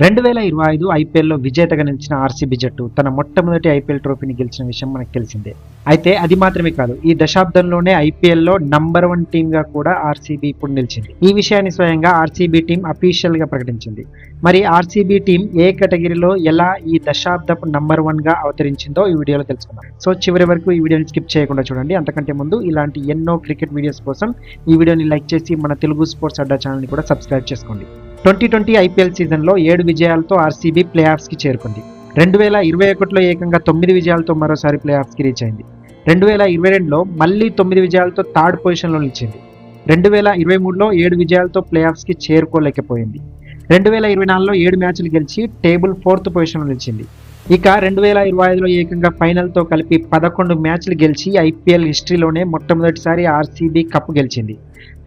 రెండు వేల ఇరవై ఐదు ఐపీఎల్లో విజేతగా నిలిచిన ఆర్సీబీ జట్టు తన మొట్టమొదటి ఐపీఎల్ ట్రోఫీని గెలిచిన విషయం మనకు తెలిసిందే. అయితే అది మాత్రమే కాదు ఈ దశాబ్దంలోనే ఐపీఎల్లో నంబర్ వన్ టీంగా కూడా ఆర్సీబీ ఇప్పుడు నిలిచింది. ఈ విషయాన్ని స్వయంగా ఆర్సీబీ టీం అఫీషియల్గా ప్రకటించింది. మరి ఆర్సీబీ టీం ఏ కేటగిరీలో ఎలా ఈ దశాబ్దపు నంబర్ వన్గా అవతరించిందో ఈ వీడియోలో తెలుసుకుందాం. సో చివరి వరకు ఈ వీడియోని స్కిప్ చేయకుండా చూడండి. అంతకంటే ముందు ఇలాంటి ఎన్నో క్రికెట్ వీడియోస్ కోసం ఈ వీడియోని లైక్ చేసి మన తెలుగు స్పోర్ట్స్ అడ్డా ఛానల్ని కూడా సబ్స్క్రైబ్ చేసుకోండి. ట్వంటీ ట్వంటీ ఐపీఎల్ సీజన్లో ఏడు విజయాలతో ఆర్సీబీ ప్లే ఆఫ్స్కి చేరుకుంది. రెండు వేల ఇరవై ఒకటిలో ఏకంగా తొమ్మిది విజయాలతో మరోసారి ప్లే ఆఫ్స్కి రీచ్ అయింది. రెండు వేల ఇరవై రెండులో మళ్ళీ తొమ్మిది విజయాలతో థర్డ్ పొజిషన్లో నిలిచింది. రెండు వేల ఇరవై మూడులో ఏడు విజయాలతో ప్లే ఆఫ్స్కి చేరుకోలేకపోయింది. రెండు వేల ఇరవై నాలుగులో ఏడు మ్యాచ్లు గెలిచి టేబుల్ ఫోర్త్ పొజిషన్లో నిలిచింది. ఇక రెండు వేల ఇరవై ఐదులో ఏకంగా ఫైనల్తో కలిపి పదకొండు మ్యాచ్లు గెలిచి ఐపీఎల్ హిస్టరీలోనే మొట్టమొదటిసారి ఆర్సీబీ కప్ గెలిచింది.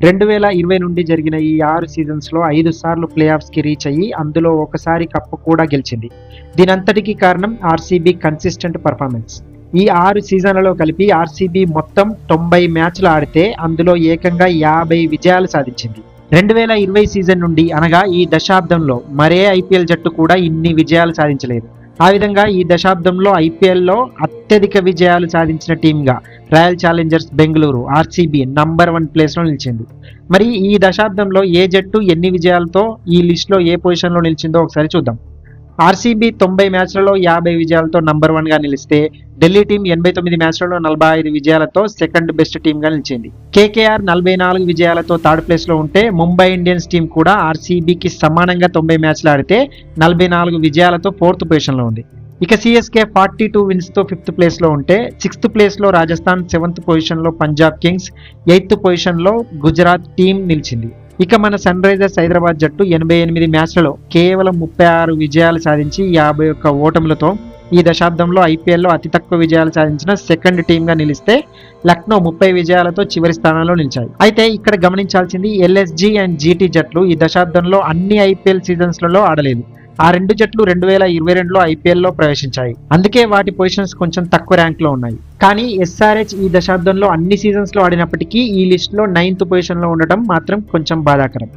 రెండు వేల ఇరవై నుండి జరిగిన ఈ ఆరు సీజన్స్లో ఐదు సార్లు ప్లే ఆఫ్స్కి రీచ్ అయ్యి అందులో ఒకసారి కప్పు కూడా గెలిచింది. దీనంతటికీ కారణం ఆర్సీబీ కన్సిస్టెంట్ పర్ఫార్మెన్స్. ఈ ఆరు సీజన్లలో కలిపి ఆర్సీబీ మొత్తం తొంభై మ్యాచ్లు ఆడితే అందులో ఏకంగా యాభై విజయాలు సాధించింది. రెండు వేల ఇరవై సీజన్ నుండి అనగా ఈ దశాబ్దంలో మరే ఐపీఎల్ జట్టు కూడా ఇన్ని విజయాలు సాధించలేదు. ఆ విధంగా ఈ దశాబ్దంలో ఐపీఎల్లో అత్యధిక విజయాలు సాధించిన టీంగా royal challengers Bengaluru RCB number one ప్లేస్లో నిలిచింది. మరి ఈ దశాబ్దంలో ఏ జట్టు ఎన్ని విజయాలతో ఈ లిస్ట్లో ఏ పొజిషన్లో నిలిచిందో ఒకసారి చూద్దాం. ఆర్సీబీ తొంభై మ్యాచ్లలో యాభై విజయాలతో నంబర్ వన్గా నిలిస్తే ఢిల్లీ టీం ఎనభై తొమ్మిది మ్యాచ్లలో నలభై ఐదు విజయాలతో సెకండ్ బెస్ట్ టీంగా నిలిచింది. కేకేఆర్ నలభై నాలుగు విజయాలతో థర్డ్ ప్లేస్లో ఉంటే ముంబై ఇండియన్స్ టీం కూడా ఆర్సీబీకి సమానంగా తొంభై మ్యాచ్లు ఆడితే నలభై నాలుగు విజయాలతో ఫోర్త్ పొజిషన్లో ఉంది. ఇక సిఎస్కే ఫార్టీ టూ విన్స్తో ఫిఫ్త్ ప్లేస్లో ఉంటే సిక్స్త్ ప్లేస్లో రాజస్థాన్ సెవెంత్ పొజిషన్లో పంజాబ్ కింగ్స్ ఎయిత్ పొజిషన్లో గుజరాత్ టీం నిలిచింది. ఇక మన సన్ రైజర్స్ హైదరాబాద్ జట్టు ఎనభై ఎనిమిది మ్యాచ్లలో కేవలం ముప్పై ఆరు విజయాలు సాధించి యాభై ఒక్క ఓటములతో ఈ దశాబ్దంలో ఐపీఎల్లో అతి తక్కువ విజయాలు సాధించిన సెకండ్ టీంగా నిలిస్తే లక్నో ముప్పై విజయాలతో చివరి స్థానంలో నిలిచాయి. అయితే ఇక్కడ గమనించాల్సింది ఎల్ఎస్జి అండ్ జీటీ జట్లు ఈ దశాబ్దంలో అన్ని ఐపీఎల్ సీజన్స్లలో ఆడలేదు. ఆ రెండు జట్లు రెండు వేల ఇరవై రెండులో ఐపీఎల్లో ప్రవేశించాయి. అందుకే వాటి పొజిషన్స్ కొంచెం తక్కువ ర్యాంక్లో ఉన్నాయి. కానీ ఎస్ఆర్హెచ్ ఈ దశాబ్దంలో అన్ని సీజన్స్లో ఆడినప్పటికీ ఈ లిస్టులో నైన్త్ పొజిషన్లో ఉండటం మాత్రం కొంచెం బాధాకరం.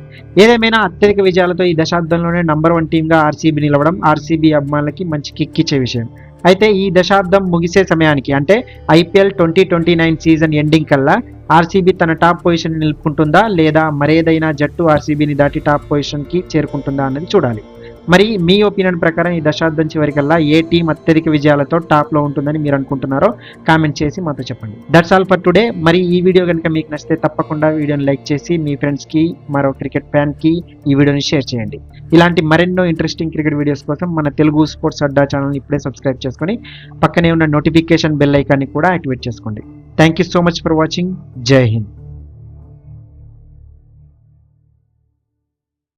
ఏదేమైనా అత్యధిక విజయాలతో ఈ దశాబ్దంలోనే నంబర్ వన్ టీంగా ఆర్సీబీ నిలవడం ఆర్సీబీ అభిమానులకి మంచి కిక్ ఇచ్చే విషయం. అయితే ఈ దశాబ్దం ముగిసే సమయానికి అంటే IPL twenty twenty nine season ending కల్లా ఆర్సీబీ తన టాప్ పొజిషన్ నిలుపుకుంటుందా లేదా మరేదైనా జట్టు ఆర్సీబీని దాటి టాప్ పొజిషన్కి చేరుకుంటుందా అన్నది చూడాలి. మరి మీ ఒపీనియన్ ప్రకారం ఈ దశాబ్దం చివరికల్లా ఏ టీం అత్యధిక విజయాలతో టాప్లో ఉంటుందని మీరు అనుకుంటున్నారో కామెంట్ చేసి మాతో చెప్పండి. దట్స్ ఆల్ ఫర్ టుడే మరి ఈ వీడియో కనుక మీకు నచ్చితే తప్పకుండా వీడియోని లైక్ చేసి మీ ఫ్రెండ్స్కి మరో క్రికెట్ ఫ్యాన్కి ఈ వీడియోని షేర్ చేయండి. ఇలాంటి మరెన్నో ఇంట్రెస్టింగ్ క్రికెట్ వీడియోస్ కోసం మన తెలుగు స్పోర్ట్స్ అడ్డా ఛానల్ని ఇప్పుడే సబ్స్క్రైబ్ చేసుకొని పక్కనే ఉన్న నోటిఫికేషన్ బెల్ ఐకాన్ని కూడా యాక్టివేట్ చేసుకోండి. Thank you so much for watching Jai Hind